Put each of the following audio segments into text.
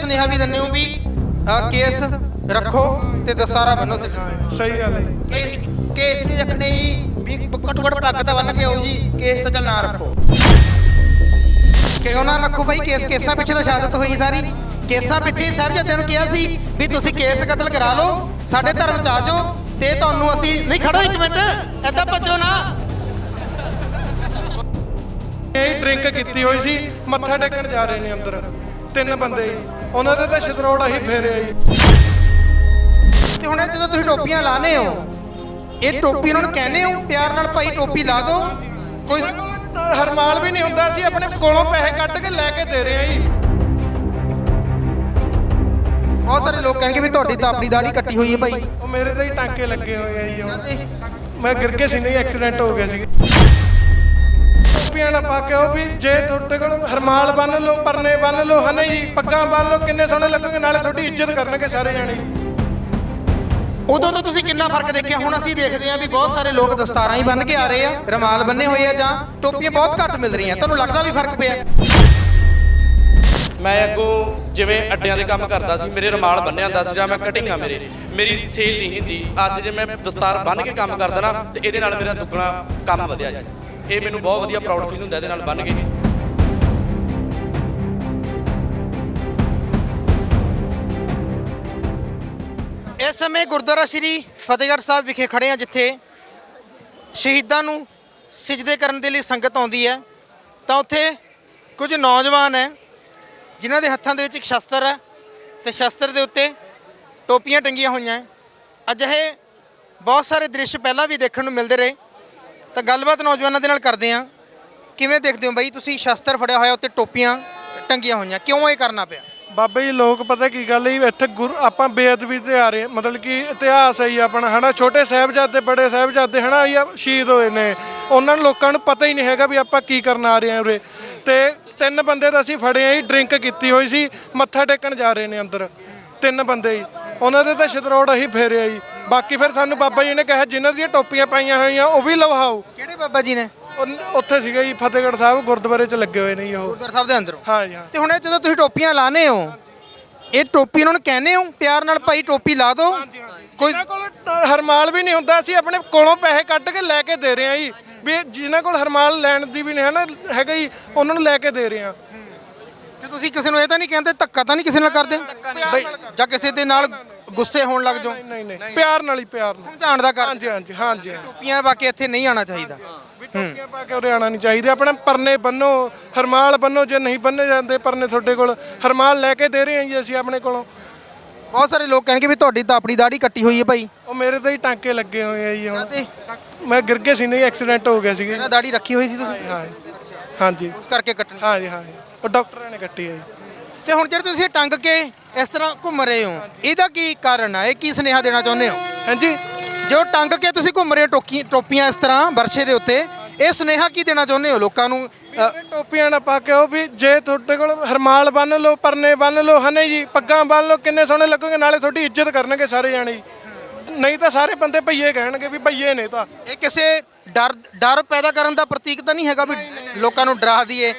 ਸੁਨੇਹਾ ਵੀ ਦਿੰਦੇ ਹੋ ਵੀ ਅ, ਕੇਸ ਰੱਖੋ ਤੇ ਦਸਤਾਰਾ ਬੰਨੋ ਸਹੀ ਗੱਲ ਹੈ। ਕੇਸ ਕੇਸ ਨਹੀਂ ਰੱਖਣੇ ਜੀ ਵੀ ਘੱਟੋ ਘੱਟ ਪੱਗ ਤਾਂ ਬੰਨ ਕੇ ਆਓ ਜੀ ਕੇਸ ਤਾਂ ਚੱਲ ਨਾ ਰੱਖੋ। ਕਿਉਂ ਨਾ ਰੱਖੋ ਭਾਈ ਕੇਸ ਕੇਸਾਂ ਪਿੱਛੇ ਤਾਂ ਸ਼ਹਾਦਤ ਹੋਈ ਸਾਰੀ। ਕੇਸਾਂ ਪਿੱਛੇ ਹੀ ਸਾਹਿਬਜ਼ਾਦਿਆਂ ਨੂੰ ਕਿਹਾ ਸੀ ਵੀ ਤੁਸੀਂ ਕੇਸ ਕਤਲ ਕਰਾ ਲਓ ਸਾਡੇ ਧਰਮ ਚ ਆ ਜਾਓ ਤੇ ਤੁਹਾਨੂੰ ਅਸੀਂ ਨਹੀਂ ਖੜੋ ਇੱਕ ਮਿੰਟ ਏਦਾਂ ਭੱਜੋ ਨਾ। ਇਹ ਡਰਿੰਕ ਕੀਤੀ ਹੋਈ ਸੀ ਮੱਥਾ ਟੇਕਣ ਜਾ ਰਹੇ ਨੇ ਅੰਦਰ। ਤਿੰਨ ਬੰਦੇ। ਜੀ। ਉਹਨਾਂ ਦੇ ਤਾਂ ਛਤਰੋੜ ਹੀ ਫੇਰਿਆ ਜੀ ਤੇ ਹੁਣ ਜਦੋਂ ਤੁਸੀਂ ਟੋਪੀਆਂ ਲਾਣੇ ਹੋ ਇਹ ਟੋਪੀ ਉਹਨਾਂ ਨੂੰ ਕਹਿੰਦੇ ਹੋ ਪਿਆਰ ਨਾਲ ਭਾਈ ਟੋਪੀ ਲਾ ਦਿਓ? ਕੋਈ ਹਰਮਾਲ ਵੀ ਨਹੀਂ ਹੁੰਦਾ ਸੀ ਆਪਣੇ ਕੋਲੋਂ ਪੈਸੇ ਕੱਢ ਕੇ ਲੈ ਕੇ ਦੇ ਰਹੇ ਜੀ। ਬਹੁਤ ਸਾਰੇ ਲੋਕ ਕਹਿਣਗੇ ਵੀ ਤੁਹਾਡੀ ਤਾਂ ਆਪਣੀ ਦਾੜੀ ਕੱਟੀ ਹੋਈ ਹੈ ਭਾਈ। ਉਹ ਮੇਰੇ ਤੇ ਹੀ ਟਾਂਕੇ ਲੱਗੇ ਹੋਏ ਆ ਜੀ ਮੈਂ ਗਿਰ ਕੇ ਸੀ ਨਹੀਂ ਐਕਸੀਡੈਂਟ ਹੋ ਗਿਆ ਸੀ ਟੋਪੀਆਂ ਨਾ ਪਾ ਕੇ ਉਹ ਵੀ ਜੇ ਤੁਹਾਡੇ ਕੋਲ ਹਰਮਾਲ ਬੰਨ ਲਓ ਪਰਨੇ ਬੰਨ ਲਓ ਹਨਾ ਜੀ ਪੱਗਾਂ ਬੰਨ ਲਓ ਕਿੰਨੇ ਸੋਹਣੇ ਲੱਗੋਗੇ ਨਾਲੇ ਤੁਹਾਡੀ ਇੱਜ਼ਤ ਕਰਨਗੇ ਸਾਰੇ ਜਾਣੇ। ਉਦੋਂ ਤਾਂ ਤੁਸੀਂ ਕਿੰਨਾ ਫ਼ਰਕ ਦੇਖਿਆ? ਹੁਣ ਅਸੀਂ ਦੇਖਦੇ ਹਾਂ ਵੀ ਬਹੁਤ ਸਾਰੇ ਲੋਕ ਦਸਤਾਰਾਂ ਹੀ ਬੰਨ ਕੇ ਆ ਰਹੇ ਆ ਰਮਾਲ ਬੰਨੇ ਹੋਏ ਆ ਜਾਂ ਟੋਪੀਆਂ ਬਹੁਤ ਘੱਟ ਮਿਲ ਰਹੀਆਂ। ਤੁਹਾਨੂੰ ਲੱਗਦਾ ਵੀ ਫ਼ਰਕ ਪਿਆ? ਮੈਂ ਅੱਗੋਂ ਜਿਵੇਂ ਅੱਡਿਆਂ ਦੇ ਕੰਮ ਕਰਦਾ ਸੀ ਮੇਰੇ ਰਮਾਲ ਬੰਨਿਆ ਹੁੰਦਾ ਸੀ ਜਾਂ ਮੈਂ ਕਟਿੰਗ ਆ ਮੇਰੇ ਮੇਰੀ ਸੇਲ ਨਹੀਂ ਹੁੰਦੀ। ਅੱਜ ਜੇ ਮੈਂ ਦਸਤਾਰ ਬੰਨ ਕੇ ਕੰਮ ਕਰਦਾ ਨਾ ਤੇ ਇਹਦੇ ਨਾਲ ਮੇਰਾ ਦੁੱਗਣਾ ਕੰਮ ਵਧਿਆ ਜੀ ਇਹ ਮੈਨੂੰ ਬਹੁਤ ਵਧੀਆ ਪ੍ਰਾਊਡ ਫੀਲ ਹੁੰਦਾ, ਇਹਦੇ ਨਾਲ ਬੰਨ ਕੇ। ਇਸ ਸਮੇਂ ਗੁਰਦੁਆਰਾ ਸ਼੍ਰੀ ਫਤਿਹਗੜ੍ਹ ਸਾਹਿਬ ਵਿਖੇ ਖੜੇ ਆ ਜਿੱਥੇ ਸ਼ਹੀਦਾਂ ਨੂੰ ਸਿਜਦੇ ਕਰਨ ਦੇ ਲਈ ਸੰਗਤ ਆਉਂਦੀ ਹੈ। ਤਾਂ ਉੱਥੇ ਕੁਝ ਨੌਜਵਾਨ ਹੈ, ਜਿਨ੍ਹਾਂ ਦੇ ਹੱਥਾਂ ਦੇ ਵਿੱਚ ਇੱਕ ਸ਼ਸਤਰ ਹੈ ਤੇ ਸ਼ਸਤਰ ਦੇ ਉੱਤੇ ਟੋਪੀਆਂ ਟੰਗੀਆਂ ਹੋਈਆਂ ਹੈ। ਅਜਿਹੇ ਬਹੁਤ ਸਾਰੇ ਦ੍ਰਿਸ਼ ਪਹਿਲਾਂ ਵੀ ਦੇਖਣ ਨੂੰ ਮਿਲਦੇ ਰਹੇ। ਤਾਂ ਗੱਲਬਾਤ ਨੌਜਵਾਨਾਂ ਦੇ ਨਾਲ ਕਰਦੇ ਆ ਕਿਵੇਂ ਦੇਖਦੇ ਹੋ ਬਾਈ? ਤੁਸੀਂ ਸ਼ਸਤਰ ਫੜਿਆ ਹੋਇਆ ਉੱਤੇ ਟੋਪੀਆਂ ਟੰਗੀਆਂ ਹੋਈਆਂ। ਕਿਉਂ ਇਹ ਕਰਨਾ ਪਿਆ? ਬਾਬਾ ਜੀ ਲੋਕ ਪਤਾ ਕੀ ਗੱਲ ਹੈ ਜੀ, ਇੱਥੇ ਗੁਰ ਆਪਾਂ ਬੇਅਦਬੀ ਤੇ ਆ ਰਹੇ ਮਤਲਬ ਕਿ ਇਤਿਹਾਸ ਹੈ ਜੀ ਆਪਣਾ ਹਨਾ? ਛੋਟੇ ਸਾਹਿਬਜ਼ਾਦੇ ਬੜੇ ਸਾਹਿਬਜ਼ਾਦੇ ਹਨਾ? ਇਹ ਸ਼ਹੀਦ ਹੋਏ ਨੇ। ਉਹਨਾਂ ਨੂੰ ਲੋਕਾਂ ਨੂੰ ਪਤਾ ਹੀ ਨਹੀਂ ਹੈਗਾ ਵੀ ਆਪਾਂ ਕੀ ਕਰਨ ਆ ਰਹੇ ਹਾਂ ਉਰੇ। ਤੇ ਤਿੰਨ ਬੰਦੇ ਤਾਂ ਅਸੀਂ ਫੜੇ ਆ ਜੀ ਡਰਿੰਕ ਕੀਤੀ ਹੋਈ ਸੀ ਮੱਥਾ ਟੇਕਣ ਜਾ ਰਹੇ ਨੇ ਅੰਦਰ। ਤਿੰਨ ਬੰਦੇ ਜੀ। ਉਹਨਾਂ ਦੇ ਤਾਂ ਛਤਰੋੜ ਅਸੀਂ ਫੇਰਿਆ ਜੀ। ਬਾਕੀ ਫਿਰ ਸਾਨੂੰ ਬਾਬਾ ਜੀ ਨੇ ਕਿਹਾ ਜਿਨ੍ਹਾਂ ਦੀਆਂ ਟੋਪੀਆਂ ਪਾਈਆਂ ਹੋਈਆਂ ਉਹ ਵੀ ਲਵਾਓ। ਕਿਹੜੇ ਬਾਬਾ ਜੀ ਨੇ? ਉਨ- ਉੱਥੇ ਸੀਗਾ ਜੀ ਫਤਿਹਗੜ੍ਹ ਸਾਹਿਬ ਗੁਰਦੁਆਰੇ 'ਚ ਲੱਗੇ ਹੋਏ ਨੇ ਜੀ ਉਹ। ਗੁਰਦੁਆਰਾ ਸਾਹਿਬ ਦੇ ਅੰਦਰੋਂ? ਹਾਂ ਜੀ ਹਾਂ। ਤੇ ਹੁਣ ਇਹ ਜਦੋਂ ਤੁਸੀਂ ਟੋਪੀਆਂ ਲਾਣੇ ਹੋ ਇਹ ਟੋਪੀ ਉਹਨਾਂ ਨੂੰ ਕਹਿੰਦੇ ਹੋ? ਪਿਆਰ ਨਾਲ ਭਾਈ ਟੋਪੀ ਲਾ ਦਿਓ। ਕੋਈ ਜਿਨ੍ਹਾਂ ਕੋਲ ਤਾਂ ਹਰਮਾਲ ਵੀ ਨਹੀਂ ਹੁੰਦਾ ਅਸੀਂ ਆਪਣੇ ਕੋਲੋਂ ਪੈਸੇ ਕੱਢ ਕੇ ਲੈ ਕੇ ਦੇ ਰਹੇ ਹਾਂ ਜੀ। ਵੀ ਜਿਨ੍ਹਾਂ ਕੋਲ ਹਰਮਾਲ ਲੈਣ ਦੀ ਵੀ ਨਹੀਂ ਹੈ ਨਾ ਹੈਗਾ ਜੀ ਉਹਨਾਂ ਨੂੰ ਲੈ ਕੇ ਦੇ ਰਹੇ ਹਾਂ। ਤੇ ਤੁਸੀਂ ਕਿਸੇ ਨੂੰ ਇਹ ਤਾਂ ਨਹੀਂ ਕਹਿੰਦੇ ਧੱਕਾ ਤਾਂ ਨਹੀਂ ਕਿਸੇ ਨਾਲ ਕਰਦੇ? ਬਈ ਜਾਂ ਕਿਸੇ ਦੇ ਨਾਲ ਗੁੱਸੇ ਹੋਣ ਲੱਗ ਜਾਓ। ਨਹੀਂ ਨਹੀਂ ਪਿਆਰ ਨਾਲ ਹੀ ਪਿਆਰ ਨਾਲ। ਸਮਝਾਉਣ ਦਾ ਕਰ ਹਾਂਜੀ ਹਾਂਜੀ ਹਾਂਜੀ ਟੋਪੀਆਂ ਬਾਕੀ ਇੱਥੇ ਨਹੀਂ ਆਣਾ ਚਾਹੀਦਾ। ਵੀ ਟੋਪੀਆਂ ਪਾ ਕੇ ਉਰੇ ਆਣਾ ਨਹੀਂ ਚਾਹੀਦਾ। ਆਪਣੇ ਪਰਨੇ ਬੰਨੋ ਹਰਮਾਲ ਬੰਨੋ ਜੇ ਨਹੀਂ ਬੰਨੇ ਜਾਂਦੇ ਪਰਨੇ ਤੁਹਾਡੇ ਕੋਲ ਹਰਮਾਲ ਲੈ ਕੇ ਦੇ ਰਹੇ ਹਾਂ ਜੀ ਅਸੀਂ ਆਪਣੇ ਕੋਲੋਂ। ਬਹੁਤ ਸਾਰੇ ਲੋਕ ਕਹਿਣਗੇ ਵੀ ਤੁਹਾਡੀ ਤਾਂ ਆਪਣੀ ਦਾੜੀ ਕੱਟੀ ਹੋਈ ਹੈ ਭਾਈ। ਉਹ ਮੇਰੇ ਤੇ ਹੀ ਟਾਂਕੇ ਲੱਗੇ ਹੋਏ ਆ ਜੀ ਹੁਣ। ਤੇ ਮੈਂ ਗਿਰ ਕੇ ਸੀ ਨਹੀਂ ਐਕਸੀਡੈਂਟ ਹੋ ਗਿਆ ਸੀਗਾ ਇਹਨਾਂ ਦਾੜੀ ਰੱਖੀ ਹੋਈ ਸੀ ਤੁਸੀਂ? ਹਾਂ ਹਾਂਜੀ। ਉਸ ਕਰਕੇ ਕੱਟਣੀ। ਹਾਂਜੀ ਹਾਂ ਉਹ ਡਾਕਟਰਾਂ ਨੇ ਕੱਟੀ ਹੈ ਜੀ। ਤੇ ਹੁਣ ਜਿਹੜੇ ਤੁਸੀਂ ਇਹ ਟੰਗ ਕੇ ਇਸ ਤਰ੍ਹਾਂ ਘੁੰਮ ਰਹੇ ਹੋ। ਇਹਦਾ ਕੀ ਕਾਰਨ ਹੈ ਇਹ ਕੀ ਸੁਨੇਹਾ ਦੇਣਾ ਚਾਹੁੰਦੇ ਹੋ? ਹਾਂਜੀ। ਜੋ ਟੰਗ ਕੇ ਤੁਸੀਂ ਘੁੰਮ ਰਹੇ ਹੋ ਟੋਕੀ ਟੋਪੀਆਂ ਇਸ ਤਰ੍ਹਾਂ ਵਰਸ਼ੇ ਦੇ ਉੱਤੇ ਇਹ ਸੁਨੇਹਾ ਕੀ ਦੇਣਾ ਚਾਹੁੰਦੇ ਹੋ ਲੋਕਾਂ ਨੂੰ? ਅ, ਟੋਪੀਆਂ ਨਾ ਪਾ ਕੇ ਉਹ ਵੀ ਜੇ ਤੁਹਾਡੇ ਕੋਲ ਹਰਮਾਲ ਬੰਨ ਲਓ ਪਰਨੇ ਬੰਨ ਲਓ ਹਨੇ ਜੀ ਪੱਗਾਂ ਬੰਨ ਲਓ ਕਿੰਨੇ ਸੋਹਣੇ ਲੱਗੋਗੇ ਨਾਲੇ ਤੁਹਾਡੀ ਇੱਜ਼ਤ ਕਰਨਗੇ ਸਾਰੇ ਜਾਣੇ ਜੀ। ਨਹੀਂ ਤਾਂ ਸਾਰੇ ਬੰਦੇ ਭਈਏ ਕਹਿਣਗੇ ਵੀ ਭਈਏ ਨੇ ਤਾਂ। ਇਹ ਕਿਸੇ ਡਰ ਡਰ ਪੈਦਾ ਕਰਨ ਦਾ ਪ੍ਰਤੀਕ ਤਾਂ ਨਹੀਂ ਹੈਗਾ ਵੀ ਲੋਕਾਂ ਨੂੰ ਡਰਾ ਦਈਏ।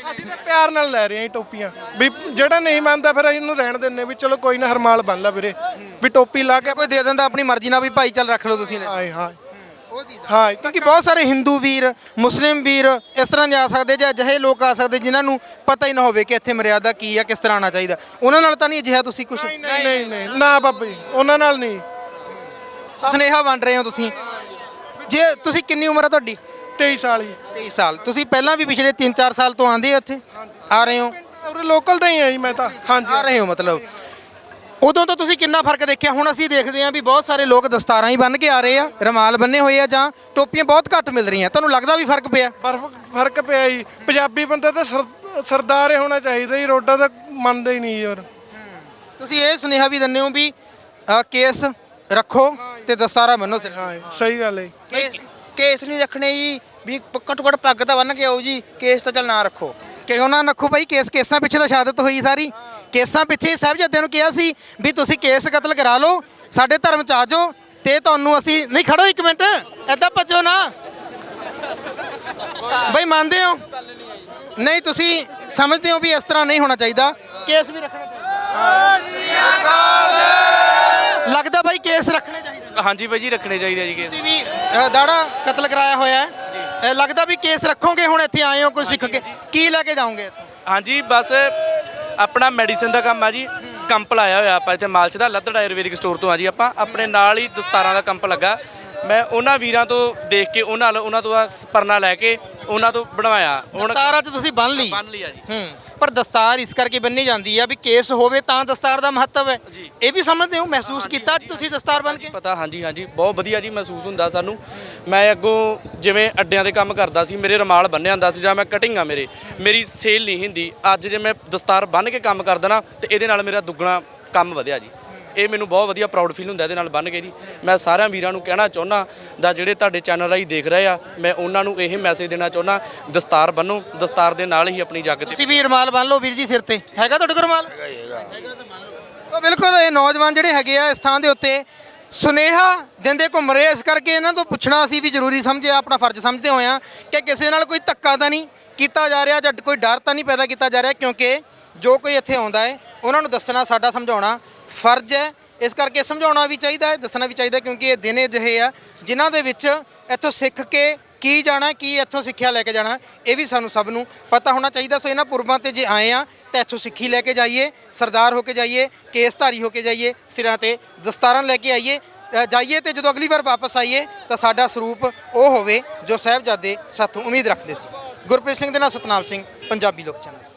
ਪਿਆਰ ਨਾਲ ਲੈ ਰਹੇ ਹਾਂ ਜੀ ਟੋਪੀਆਂ। ਵੀ ਜਿਹੜਾ ਨਹੀਂ ਮੰਨਦਾ ਫਿਰ ਅਸੀਂ ਇਹਨੂੰ ਰਹਿਣ ਦਿੰਨੇ ਵੀ ਚਲੋ ਕੋਈ ਨਾ ਹਰਮਾਲ ਬੰਨ ਲਾ ਵੀਰੇ। ਵੀ ਟੋਪੀ ਲਾ ਕੇ ਕੋਈ ਦੇ ਦਿੰਦਾ ਆਪਣੀ ਮਰਜ਼ੀ ਨਾਲ ਵੀ ਭਾਈ ਚੱਲ ਰੱਖ ਲਓ ਤੁਸੀਂ ਹਾਏ ਹਾਂ ਉਹ ਚੀਜ਼ ਹਾਂ ਕਿਉਂਕਿ ਬਹੁਤ ਸਾਰੇ ਹਿੰਦੂ ਵੀਰ ਮੁਸਲਿਮ ਵੀਰ ਇਸ ਤਰ੍ਹਾਂ ਦੇ ਆ ਸਕਦੇ ਜਾਂ ਅਜਿਹੇ ਲੋਕ ਆ ਸਕਦੇ ਜਿਨ੍ਹਾਂ ਨੂੰ ਪਤਾ ਹੀ ਨਾ ਹੋਵੇ ਕਿ ਇੱਥੇ ਮਰਿਆਦਾ ਕੀ ਆ ਕਿਸ ਤਰ੍ਹਾਂ ਆਉਣਾ ਚਾਹੀਦਾ। ਉਹਨਾਂ ਨਾਲ ਤਾਂ ਨਹੀਂ ਅਜਿਹਾ ਤੁਸੀਂ ਕੁਝ ਨਹੀਂ ਨਹੀਂ ਨਹੀਂ ਨਾ ਬਾਬਾ ਜੀ ਉਹਨਾਂ ਨਾਲ ਨਹੀਂ। ਸੁਨੇਹਾ ਵੰਡ ਰਹੇ ਹੋ ਤੁਸੀਂ। ਜੇ ਤੁਸੀਂ ਕਿੰਨੀ ਉਮਰ ਆ ਤੁਹਾਡੀ? 23 ਸਾਲ ਜੀ 23 ਸਾਲ। ਤੁਸੀਂ ਪਹਿਲਾਂ ਵੀ ਪਿਛਲੇ 3-4 ਸਾਲ ਤੋਂ ਆਂਦੇ ਇੱਥੇ? ਆ ਰਹੇ ਹੋ? ਉਰੇ ਲੋਕਲ ਦਾ ਹੀ ਆ ਜੀ ਮੈਂ ਤਾਂ। ਹਾਂਜੀ। ਆ ਰਹੇ ਹੋ ਮਤਲਬ। ਉਦੋਂ ਤੋਂ ਤੁਸੀਂ ਕਿੰਨਾ ਫ਼ਰਕ ਦੇਖਿਆ? ਹੁਣ ਅਸੀਂ ਦੇਖਦੇ ਹਾਂ ਵੀ ਬਹੁਤ ਸਾਰੇ ਲੋਕ ਦਸਤਾਰਾਂ ਹੀ ਬੰਨ ਕੇ ਆ ਰਹੇ ਆ ਰਮਾਲ ਬੰਨੇ ਹੋਏ ਆ ਜਾਂ ਟੋਪੀਆਂ ਬਹੁਤ ਘੱਟ ਮਿਲ ਰਹੀਆਂ। ਤੁਹਾਨੂੰ ਲੱਗਦਾ ਵੀ ਫ਼ਰਕ ਪਿਆ? ਫ਼ਰਕ ਪਿਆ ਜੀ। ਪੰਜਾਬੀ ਬੰਦਾ ਤਾਂ ਸਰ- ਸਰਦਾਰ ਹੀ ਹੋਣਾ ਚਾਹੀਦਾ ਜੀ। ਰੋਡਾ ਤਾਂ ਮੰਨਦੇ ਹੀ ਨਹੀਂ ਯਾਰ ਤੁਸੀਂ ਇਹ ਸੁਨੇਹਾ ਵੀ ਦਿੰਦੇ ਹੋ ਵੀ ਅ, ਕੇਸ ਰੱਖੋ ਤੇ ਦਸਤਾਰਾ ਬੰਨੋ ਸਿਰ ਹਾਂ ਸਹੀ ਗੱਲ ਹੈ ਕੇਸ ਕੇਸ ਨਹੀਂ ਰੱਖਣੇ ਜੀ। ਵੀ ਘੱਟੋ ਘੱਟ ਪੱਗ ਤਾਂ ਬੰਨ ਕੇ ਆਓ ਜੀ ਕੇਸ ਤਾਂ ਚੱਲ ਨਾ ਰੱਖੋ। ਕਿਉਂ ਨਾ ਨੱਖੂ ਭਾਈ? ਕੇਸ ਕੇਸਾਂ ਪਿੱਛੇ ਤਾਂ ਸ਼ਹਾਦਤ ਹੋਈ ਸਾਰੀ। ਕੇਸਾਂ ਪਿੱਛੇ ਸਾਹਿਬਜ਼ਾਦਿਆਂ ਨੂੰ ਕਿਹਾ ਸੀ ਵੀ ਤੁਸੀਂ ਕੇਸ ਕਤਲ ਕਰਾ ਲਓ ਸਾਡੇ ਧਰਮ ਚ ਆ ਜਾਓ ਤੇ ਤੁਹਾਨੂੰ ਅਸੀਂ ਨਹੀਂ ਖੜੋ ਇੱਕ ਮਿੰਟ ਐਦਾਂ ਭੱਜੋ ਨਾ। ਬਈ ਮੰਨਦੇ ਹੋ? ਨਹੀਂ ਤੁਸੀਂ ਸਮਝਦੇ ਹੋ ਵੀ ਇਸ ਤਰ੍ਹਾਂ ਨਹੀਂ ਹੋਣਾ ਚਾਹੀਦਾ। ਕੇਸ ਵੀ ਰੱਖਣਾ ਚਾਹੀਦਾ। ਲੱਗਦਾ ਬਾਈ ਕੇਸ ਰੱਖਣੇ ਚਾਹੀਦੇ ਹਾਂਜੀ ਬਾਈ ਜੀ ਰੱਖਣੇ ਚਾਹੀਦੇ ਜੀ ਕੇਸ। ਵੀ ਦਾੜਾ ਕਤਲ ਕਰਾਇਆ ਹੋਇਆ ਹੈ। ਅ, ਲੱਗਦਾ ਵੀ ਕੇਸ ਰੱਖੋਗੇ ਹੁਣ ਇੱਥੇ ਆਏ ਹੋ ਕੋਈ ਸਿੱਖ ਕੇ? ਕੀ ਲੈ ਕੇ ਜਾਓਗੇ ਇੱਥੋਂ? ਹਾਂਜੀ ਬਸ ਆਪਣਾ ਮੈਡੀਸਿਨ ਦਾ ਕੰਮ ਆ ਜੀ। ਕੰਪ ਲਾਇਆ ਹੋਇਆ ਆਪਾਂ ਇੱਥੇ ਮਾਲਚ ਦਾ ਲੱਦੜ ਆਯੁਰਵੈਦਿਕ ਸਟੋਰ ਤੋਂ ਆ ਜੀ ਆਪਾਂ। ਆਪਣੇ ਨਾਲ ਹੀ ਦਸਤਾਰਾਂ ਦਾ ਕੰਪ ਲੱਗਾ। ਮੈਂ ਉਹਨਾਂ ਵੀਰਾਂ ਤੋਂ ਦੇਖ ਕੇ ਉਹਨਾਂ ਨਾਲ ਉਹਨਾਂ ਤੋਂ ਆਹ ਪਰਨਾ ਲੈ ਕੇ ਉਹਨਾਂ ਤੋਂ ਬਣਵਾਇਆ। ਹੁਣ ਦਸਤਾਰ ਅੱਜ ਤੁਸੀਂ ਬੰਨ ਲਈ? ਬੰਨ ਲਿਆ ਜੀ। ਹੂੰ। ਪਰ ਦਸਤਾਰ ਇਸ ਕਰਕੇ ਬੰਨੀ ਜਾਂਦੀ ਆ ਵੀ ਕੇਸ ਹੋਵੇ ਤਾਂ ਦਸਤਾਰ ਦਾ ਮਹੱਤਵ ਹੈ। ਜੀ। ਇਹ ਵੀ ਸਮਝਦੇ ਹੋ ਮਹਿਸੂਸ ਕੀਤਾ ਅੱਜ ਤੁਸੀਂ ਦਸਤਾਰ ਬੰਨ ਕੇ? ਪਤਾ ਹਾਂਜੀ ਹਾਂਜੀ ਬਹੁਤ ਵਧੀਆ ਜੀ ਮਹਿਸੂਸ ਹੁੰਦਾ ਸਾਨੂੰ। ਮੈਂ ਅੱਗੋਂ ਜਿਵੇਂ ਅੱਡਿਆਂ ਦੇ ਕੰਮ ਕਰਦਾ ਸੀ ਮੇਰੇ ਰਮਾਲ ਬੰਨਿਆ ਹੁੰਦਾ ਸੀ ਜਾਂ ਮੈਂ ਕਟਿੰਗ ਆ ਮੇਰੇ ਮੇਰੀ ਸੇਲ ਨਹੀਂ ਹੁੰਦੀ। ਅੱਜ ਜੇ ਮੈਂ ਦਸਤਾਰ ਬੰਨ ਕੇ ਕੰਮ ਕਰਦਾ ਨਾ ਤੇ ਇਹਦੇ ਨਾਲ ਮੇਰਾ ਦੁੱਗਣਾ ਕੰਮ ਵਧਿਆ ਜੀ। ਇਹ ਮੈਨੂੰ ਬਹੁਤ ਵਧੀਆ ਪ੍ਰਾਊਡ ਫੀਲ ਹੁੰਦਾ ਇਹਦੇ ਨਾਲ ਬੰਨ ਕੇ ਜੀ। ਮੈਂ ਸਾਰਿਆਂ ਵੀਰਾਂ ਨੂੰ ਕਹਿਣਾ ਚਾਹੁੰਦਾ ਦਾ ਜਿਹੜੇ ਤੁਹਾਡੇ ਚੈਨਲ ਰਾਹੀਂ ਦੇਖ ਰਹੇ ਆ ਮੈਂ ਉਹਨਾਂ ਨੂੰ ਇਹ ਮੈਸੇਜ ਦੇਣਾ ਚਾਹੁੰਦਾ ਦਸਤਾਰ ਬੰਨੋ ਦਸਤਾਰ ਦੇ ਨਾਲ ਹੀ ਆਪਣੀ ਜੱਗ ਤੇ ਤੁਸੀਂ ਵੀ ਰਮਾਲ ਬੰਨ ਲਓ ਵੀਰ ਜੀ ਸਿਰ ਤੇ। ਹੈਗਾ ਤੁਹਾਡੇ ਕੋਲ ਰਮਾਲ? ਉਹ ਬਿਲਕੁਲ ਇਹ ਨੌਜਵਾਨ ਜਿਹੜੇ ਹੈਗੇ ਆ ਇਸ ਥਾਂ ਦੇ ਉੱਤੇ ਸੁਨੇਹਾ ਦਿੰਦੇ ਘੁੰਮ ਰਹੇ ਇਸ ਕਰਕੇ ਇਹਨਾਂ ਤੋਂ ਪੁੱਛਣਾ ਸੀ ਵੀ ਜ਼ਰੂਰੀ ਸਮਝਿਆ ਆਪਣਾ ਫਰਜ਼ ਸਮਝਦੇ ਹੋਏ ਆ ਕਿ ਕਿਸੇ ਨਾਲ ਕੋਈ ਧੱਕਾ ਤਾਂ ਨਹੀਂ ਕੀਤਾ ਜਾ ਰਿਹਾ ਜਾਂ ਕੋਈ ਡਰ ਤਾਂ ਨਹੀਂ ਪੈਦਾ ਕੀਤਾ ਜਾ ਰਿਹਾ ਕਿਉਂਕਿ ਜੋ ਕੋਈ ਇੱਥੇ ਆਉਂਦਾ ਹੈ ਉਹਨਾਂ ਨੂੰ ਦੱਸਣਾ ਸਾਡਾ ਸਮਝਾਉਣਾ। ਫਰਜ਼ ਹੈ। ਇਸ ਕਰਕੇ ਸਮਝਾਉਣਾ ਵੀ ਚਾਹੀਦਾ ਹੈ, ਦੱਸਣਾ ਵੀ ਚਾਹੀਦਾ ਕਿਉਂਕਿ ਇਹ ਦਿਨ ਅਜਿਹੇ ਆ, ਜਿਨ੍ਹਾਂ ਦੇ ਵਿੱਚ ਇੱਥੋਂ ਸਿੱਖ ਕੇ ਕੀ ਜਾਣਾ, ਕੀ ਇੱਥੋਂ ਸਿੱਖਿਆ ਲੈ ਕੇ ਜਾਣਾ, ਇਹ ਵੀ ਸਾਨੂੰ ਸਭ ਨੂੰ ਪਤਾ ਹੋਣਾ ਚਾਹੀਦਾ। ਸੋ ਇਹਨਾਂ ਪੁਰਬਾਂ ਤੇ ਜੇ ਆਏ ਆ, ਤਾਂ ਇੱਥੋਂ ਸਿੱਖੀ ਲੈ ਕੇ ਜਾਈਏ, ਸਰਦਾਰ ਹੋ ਕੇ ਜਾਈਏ, ਕੇਸਧਾਰੀ ਹੋ ਕੇ ਜਾਈਏ, ਸਿਰਾਂ ਤੇ ਦਸਤਾਰਾਂ ਲੈ ਕੇ ਆਈਏ ਜਾਈਏ ਤੇ ਜਦੋਂ ਅਗਲੀ ਵਾਰ ਵਾਪਸ ਆਈਏ, ਤਾਂ ਸਾਡਾ ਸਰੂਪ ਉਹ ਹੋਵੇ ਜੋ ਸਾਹਿਬਜ਼ਾਦੇ ਸਾਥੋਂ ਉਮੀਦ ਰੱਖਦੇ ਸੀ। ਗੁਰਪ੍ਰੀਤ ਸਿੰਘ ਦੇ ਨਾਲ ਸਤਨਾਮ ਸਿੰਘ, ਪੰਜਾਬੀ ਲੋਕ ਚੈਨਲ।